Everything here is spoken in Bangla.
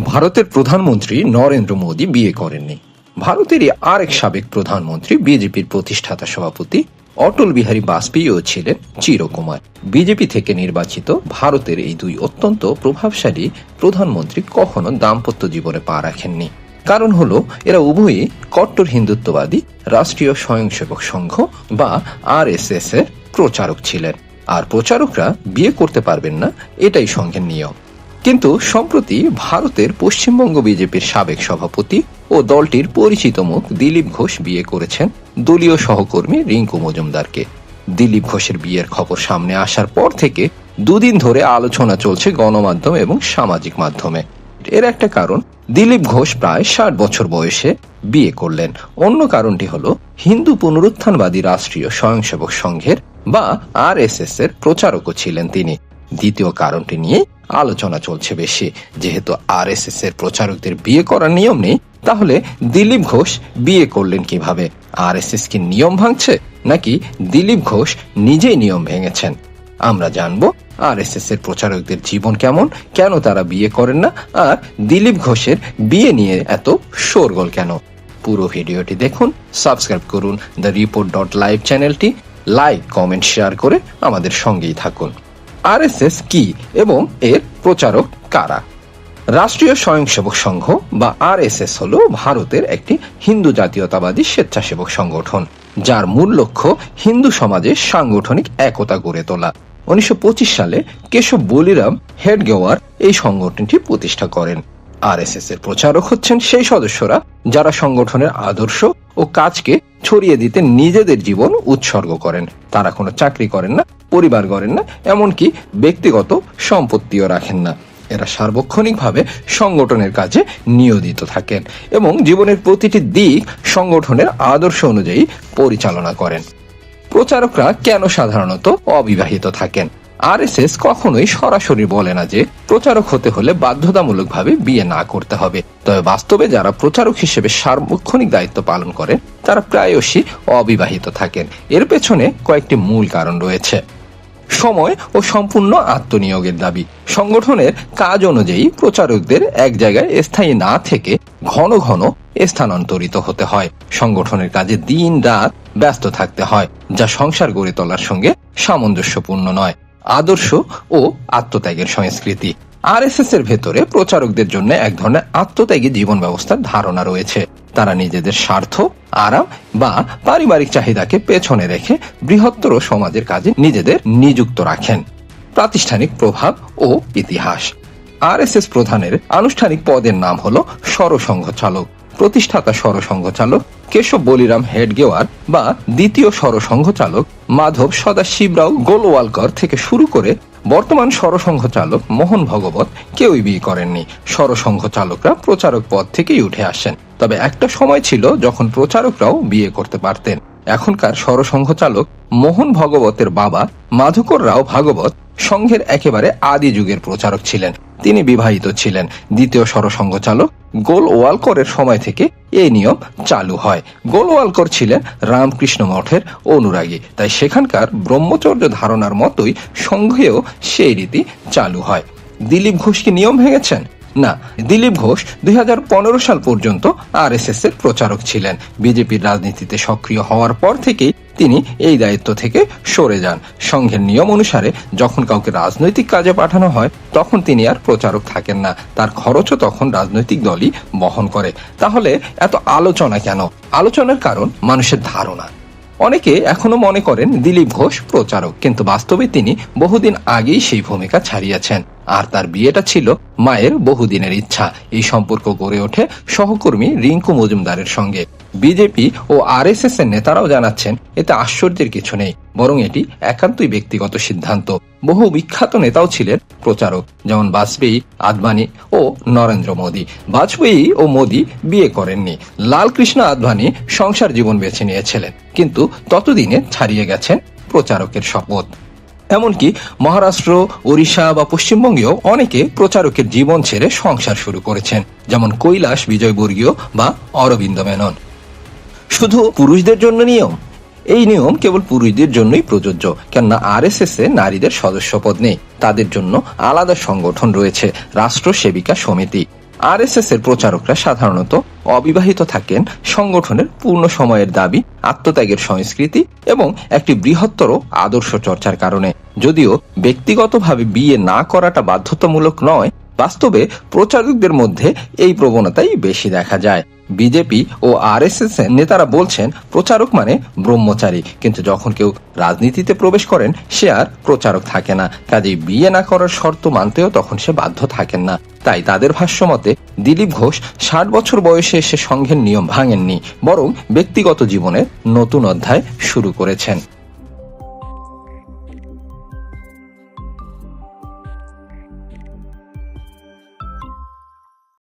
ভারতের প্রধানমন্ত্রী নরেন্দ্র মোদী বিয়ে করেননি। ভারতেরই আরেক সাবেক প্রধানমন্ত্রী, বিজেপির প্রতিষ্ঠাতা সভাপতি অটল বিহারী বাজপেয়ীও ছিলেন চিরকুমার। বিজেপি থেকে নির্বাচিত ভারতের এই দুই অত্যন্ত প্রভাবশালী প্রধানমন্ত্রী কখনো দাম্পত্য জীবনে পা রাখেননি। কারণ হলো, এরা উভয়ই কট্টর হিন্দুত্ববাদী রাষ্ট্রীয় স্বয়ংসেবক সংঘ বা আর এর প্রচারক ছিলেন। আর প্রচারকরা বিয়ে করতে পারবেন না, এটাই সংঘের নিয়ম। কিন্তু সম্প্রতি ভারতের পশ্চিমবঙ্গ বিজেপির সাবেক সভাপতি ও দলটির পরিচিত মুখ দিলীপ ঘোষ বিয়ে করেছেন। দলীয় সহকর্মী রিঙ্কু মজুমদারকে। দিলীপ ঘোষের বিয়ের খবর সামনে আসার পর থেকে দুদিন ধরে আলোচনা চলছে গণমাধ্যম এবং সামাজিক মাধ্যমে। এর একটা কারণ, দিলীপ ঘোষ প্রায় ষাট বছর বয়সে বিয়ে করলেন। অন্য কারণটি হল, হিন্দু পুনরুত্থানবাদী রাষ্ট্রীয় স্বয়ংসেবক সংঘের বা আর এর প্রচারকও ছিলেন তিনি। দ্বিতীয় কারণটি নিয়ে আলোচনা চলছে বেশি। যেহেতু আর এর প্রচারকদের বিয়ে করার নিয়ম নেই, তাহলে দিলীপ ঘোষ বিয়ে করলেন কীভাবে? আর কি নিয়ম ভাঙছে, নাকি দিলীপ ঘোষ নিজেই নিয়ম ভেঙেছেন? আমরা জানব আর এর প্রচারকদের জীবন কেমন, কেন তারা বিয়ে করেন না, আর দিলীপ ঘোষের বিয়ে নিয়ে এত শোরগোল কেন? পুরো ভিডিওটি দেখুন, সাবস্ক্রাইব করুন, দ্য রিপোর্ট ডট লাইভ চ্যানেলটি, লাইক, কমেন্ট, শেয়ার করে আমাদের সঙ্গেই থাকুন। আরএসএস কি এবং এর প্রচারক কারা? রাষ্ট্রীয় স্বয়ংসেবক সংঘ বা আরএসএস হল ভারতের একটি হিন্দু জাতীয়তাবাদী স্বেচ্ছাসেবক সংগঠন, যার মূল লক্ষ্য হিন্দু সমাজে সাংগঠনিক একতা গড়ে তোলা। উনিশশো পঁচিশ সালে কেশব বলিরাম হেডগেওয়ার এই সংগঠনটি প্রতিষ্ঠা করেন। আরএসএস এর প্রচারক হচ্ছেন সেই সদস্যরা যারা সংগঠনের আদর্শ ও কাজকে ছড়িয়ে দিতে নিজেদের জীবন উৎসর্গ করেন। তারা কোনো চাকরি করেন না, পরিবার গড়েন না, এমনকি ব্যক্তিগত সম্পত্তিও রাখেন না। এরা সার্বক্ষণিকভাবে সংগঠনের কাজে নিয়োজিত থাকেন এবং জীবনের প্রতিটি দিক সংগঠনের আদর্শ অনুযায়ী পরিচালনা করেন। প্রচারকরা কেন সাধারণত অবিবাহিত থাকেন? আরএসএস কখনোই সরাসরি বলে না যে প্রচারক হতে হলে বাধ্যতামূলকভাবে বিয়ে না করতে হবে। তবে বাস্তবে যারা প্রচারক হিসেবে সার্বক্ষণিক দায়িত্ব পালন করেন, তারা প্রায়শই অবিবাহিত থাকেন। এর পেছনে কয়েকটি মূল কারণ রয়েছে। সময় ও সম্পূর্ণ আত্মনিয়োগের দাবি। সংগঠনের কাজ অনুযায়ী প্রচারকদের এক জায়গায় স্থায়ী না থেকে ঘন ঘন স্থানান্তরিত হতে হয়। সংগঠনের কাজে দিন রাত ব্যস্ত থাকতে হয়, যা সংসার গড়ে তোলার সঙ্গে সামঞ্জস্যপূর্ণ নয়। আদর্শ ও আত্মত্যাগের সংস্কৃতি। আর আরএসএস এর ভেতরে প্রচারকদের জন্য এক ধরনের আত্মত্যাগী জীবন ব্যবস্থার ধারণা রয়েছে। তারা নিজেদের স্বার্থ, আরাম বা পারিবারিক চাহিদাকে পেছনে রেখে বৃহত্তর সমাজের কাজে নিজেদের নিযুক্ত রাখেন। প্রাতিষ্ঠানিক প্রভাব ও ইতিহাস। আরএসএস প্রধানের আনুষ্ঠানিক পদের নাম হল সরসংঘ চালক। প্রতিষ্ঠাতা সরসংঘ চালক কেশব বলিরাম হেডগেওয়ার বা দ্বিতীয় সরসংঘ চালক মাধব সদাশিবরাও গোলওয়ালকর থেকে শুরু করে বর্তমান সরসংঘ চালক মোহন ভগবত কেউই বিয়ে করেননি। সরসংঘ চালকরা প্রচারক পদ থেকেই উঠে আসেন। তবে একটা সময় ছিল যখন প্রচারকরাও বিয়ে করতে পারতেন। এখনকার সরসংঘ চালক মোহন ভগবতের বাবা মাধুকর রাও ভাগবত সংঘের একেবারে আদি যুগের প্রচারক ছিলেন। তিনি বিবাহিত ছিলেন। দ্বিতীয় সরসংঘ চালক গোল ওয়ালকরের সময় থেকে এই নিয়ম চালু হয়। গোল ওয়ালকর ছিলেন রামকৃষ্ণ মঠের অনুরাগী। তাই সেখানকার ব্রহ্মচর্য ধারণার মতোই সংঘেও সেই রীতি চালু হয়। দিলীপ ঘোষ কি নিয়ম ভেঙেছেন? না, দিলীপ ঘোষ দুই হাজার পনেরো সাল পর্যন্ত আরএসএস এর প্রচারক ছিলেন। বিজেপির রাজনীতিতে সক্রিয় হওয়ার পর থেকেই তিনি এই দায়িত্ব থেকে সরে যান। সংঘের নিয়ম অনুসারে যখন কাউকে রাজনৈতিক কাজে পাঠানো হয়, তখন তিনি আর প্রচারক থাকেন না। তার খরচও তখন রাজনৈতিক দলই বহন করে। তাহলে এত আলোচনা কেন? আলোচনার কারণ মানুষের ধারণা। অনেকে এখনও মনে করেন দিলীপ ঘোষ প্রচারক, কিন্তু বাস্তবে তিনি বহুদিন আগেই সেই ভূমিকা ছাড়িয়েছেন। আর তার বিয়েটা ছিল মায়ের বহুদিনের ইচ্ছা। এই সম্পর্ক গড়ে ওঠে সহকর্মী রিঙ্কু মজুমদারের সঙ্গে। বিজেপি ও আরএসএস এর নেতারাও জানাচ্ছেন, এতে আশ্চর্যের কিছু নেই, বরং এটি একান্তই ব্যক্তিগত সিদ্ধান্ত। বহু বিখ্যাত নেতাও ছিলেন প্রচারক, যেমন বাজপেয়ী আদবানি ও নরেন্দ্র মোদী। বাজপেয়ী ও মোদী বিয়ে করেননি। লালকৃষ্ণ আদবানি সংসার জীবন বেছে নিয়েছিলেন, কিন্তু ততদিনে ছাড়িয়ে গেছেন প্রচারকের শপথ। এমনকি মহারাষ্ট্র, ওড়িশা বা পশ্চিমবঙ্গেও অনেকে প্রচারকের জীবন ছেড়ে সংসার শুরু করেছেন, যেমন কৈলাস বিজয়বর্গীয় বা অরবিন্দ মেনন। শুধু পুরুষদের জন্য নিয়ম। এই নিয়ম কেবল পুরুষদের জন্যই প্রযোজ্য, কেননা আর এস এস এ নারীদের সদস্যপদ নেই। তাদের জন্য আলাদা সংগঠন রয়েছে, রাষ্ট্র সেবিকা সমিতি। আরএসএস এর প্রচারকরা সাধারণত অবিবাহিত থাকেন, সংগঠনের পূর্ণ সময়ের দাবি, আত্মত্যাগের সংস্কৃতি এবং একটি বৃহত্তর আদর্শ চর্চার কারণে। যদিও ব্যক্তিগতভাবে বিয়ে না করাটা বাধ্যতামূলক নয় বাস্তবে প্রচারকদের মধ্যে এই প্রবণতাই বেশি দেখা যায়। বিজেপি ও আরএসএস এর নেতারা বলছেন, প্রচারক মানে ব্রহ্মচারী। কিন্তু যখন কেউ রাজনীতিতে প্রবেশ করেন, সে আর প্রচারক থাকে না। কাজেই বিয়ে না করার শর্ত মানতেও তখন সে বাধ্য থাকেন না। তাই তাদের ভাষ্যমতে দিলীপ ঘোষ ষাট বছর বয়সে এসে সংঘের নিয়ম ভাঙেননি, বরং ব্যক্তিগত জীবনের নতুন অধ্যায় শুরু করেছেন।